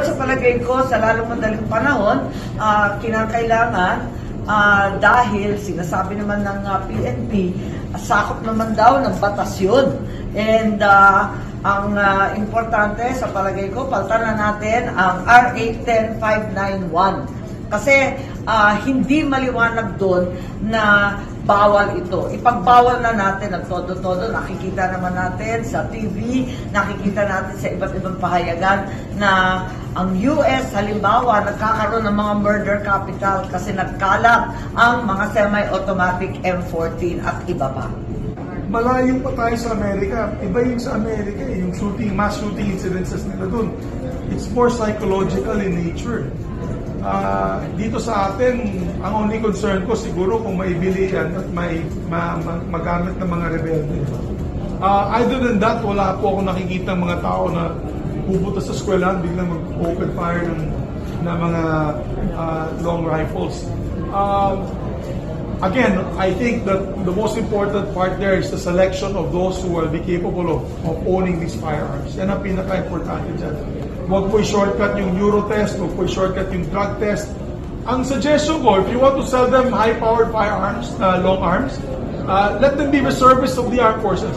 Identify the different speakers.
Speaker 1: Ngayon, sa palagay ko, sa lalong madaling panahon, ah, kinakailangan ah, dahil sinasabi naman ng ah, PNP, sakop naman daw ng batas yun. And ah, ang ah, importante sa palagay ko, paltan na natin ang RA 10591. Kasi ah, hindi maliwanag doon na bawal ito. Ipagbawal na natin ang todo-todo. Nakikita naman natin sa TV, nakikita natin sa iba't ibang pahayagan na ang US halimbawa nagkakaroon ng mga murder capital kasi nagkalat ang mga semi-automatic M14 at iba pa.
Speaker 2: malayo pa tayo sa Amerika. Iba yung sa Amerika, eh, yung shooting, mass shooting incidences nila dun. It's more psychological in nature. Ah, dito sa atin, ang only concern ko siguro kung maibili yan at may ma, ma- magamit ng mga rebelde. Ah, other than that, wala po ako nakikita mga tao na pupunta sa eskwelahan, biglang mag-open fire ng, ng mga ah, long rifles. Um, Again, I think that the most important part there is the selection of those who will be capable of, of owning these firearms. Yan ang pinaka-importante dyan. Huwag po shortcut yung Euro test, huwag po shortcut yung drug test. Ang suggestion ko, if you want to sell them high-powered firearms, uh, long arms, uh, let them be reservists of the armed forces.